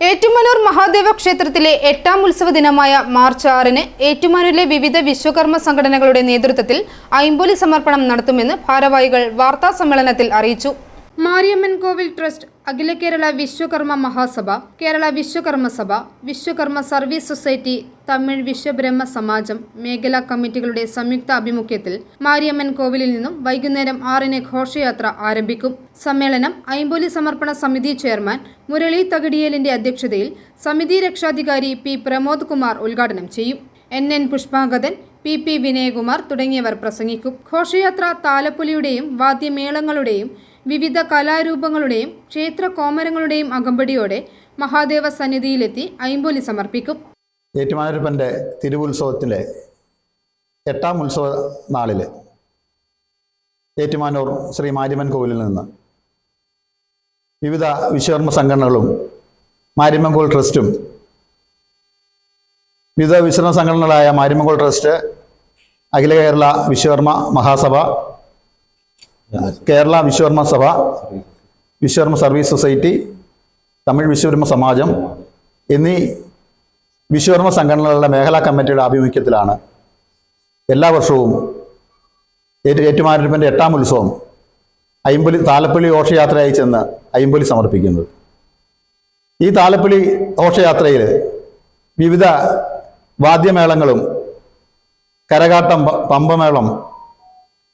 ഏറ്റുമാനൂർ മഹാദേവ ക്ഷേത്രത്തിലെ എട്ടാം ഉത്സവ ദിനമായ മാർച്ച് ആറിന് ഏറ്റുമാനൂരിലെ വിവിധ വിശ്വകർമ്മ സംഘടനകളുടെ നേതൃത്വത്തിൽ ഐമ്പൊലി സമർപ്പണം നടത്തുമെന്ന് ഭാരവാഹികൾ വാർത്താ സമ്മേളനത്തിൽ അറിയിച്ചു Mariamman Kovil trust Akhila Kerala Vishwakarma Mahasabha Kerala Vishwakarma Sabha Vishwakarma service society Tamil Vishwabrahma Samajam മേഖലാ കമ്മിറ്റികളുടെ സംയുക്ത ആഭിമുഖ്യത്തിൽ മാരിയമ്മൻ കോവിലിൽ നിന്നും വൈകുന്നേരം ആറിന് ഘോഷയാത്ര ആരംഭിക്കും. സമ്മേളനം ഐമ്പൊലി സമർപ്പണ സമിതി ചെയർമാൻ മുരളി തകടിയേലിന്റെ അധ്യക്ഷതയിൽ സമിതി രക്ഷാധികാരി പി പ്രമോദ് കുമാർ ഉദ്ഘാടനം ചെയ്യും. N N Pushpangadan P P Vinayakumar തുടങ്ങിയവർ പ്രസംഗിക്കും. ഘോഷയാത്ര താലപ്പൊലിയുടെയും വാദ്യമേളങ്ങളുടെയും വിവിധ കലാരൂപങ്ങളുടെയും ക്ഷേത്ര കോമരങ്ങളുടെയും അകമ്പടിയോടെ മഹാദേവ സന്നിധിയിലെത്തി ഐമ്പൊലി സമർപ്പിക്കും. ഏറ്റുമാനൂരപ്പന്റെ തിരുവുത്സവത്തിലെ എട്ടാം ഉത്സവ നാളിൽ ഏറ്റുമാനൂർ ശ്രീ മാരിമൻ കോവിലിൽ നിന്ന് വിവിധ വിശ്വകർമ്മ സംഘടനകളും മാരിമംഗോൾ ട്രസ്റ്റും വിവിധ വിശ്വകർമ്മ സംഘടനകളായ മാരിമംഗോൾ trust Akhila Kerala Vishwakarma Mahasabha Kerala Vishwakarma Sabha Vishwakarma service society Tamil Vishwakarma Samajam എന്നീ വിശ്വകർമ്മ സംഘടനകളുടെ മേഖലാ കമ്മിറ്റിയുടെ ആഭിമുഖ്യത്തിലാണ് എല്ലാ വർഷവും ഏറ്റു എട്ടാം ഉത്സവം അയ്മ്പലി താലപ്പള്ളി ഘോഷയാത്രയായി ചെന്ന് അയ്മ്പലി സമർപ്പിക്കുന്നത്. ഈ താലപ്പള്ളി ഘോഷയാത്രയിൽ വിവിധ വാദ്യമേളങ്ങളും കരകാട്ടം പമ്പമേളം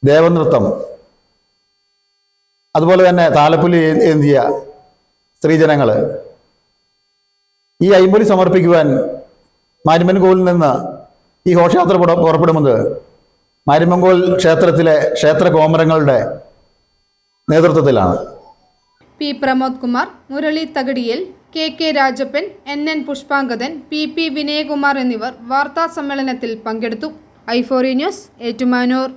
ദേവനൃത്തം അതുപോലെ തന്നെ താലപ്പൊലി എന്തിയ സ്ത്രീജനങ്ങൾ ഈ അയ്മ്പൊലി സമർപ്പിക്കുവാൻ മാരിമൻകോവിൽ നിന്ന് ഈ ഘോഷയാത്ര പുറപ്പെടുമെന്ന് മാരിമൻകോൽ ക്ഷേത്രത്തിലെ ക്ഷേത്ര കോമരങ്ങളുടെ നേതൃത്വത്തിലാണ്. P. Pramod Kumar Murali തകടിയിൽ K. K. Rajappan N. N. Pushpangadan P. P. Vinayakumar എന്നിവർ വാർത്താ സമ്മേളനത്തിൽ പങ്കെടുത്തു. ഐഫോറി ന്യൂസ് ഏറ്റുമാനൂർ.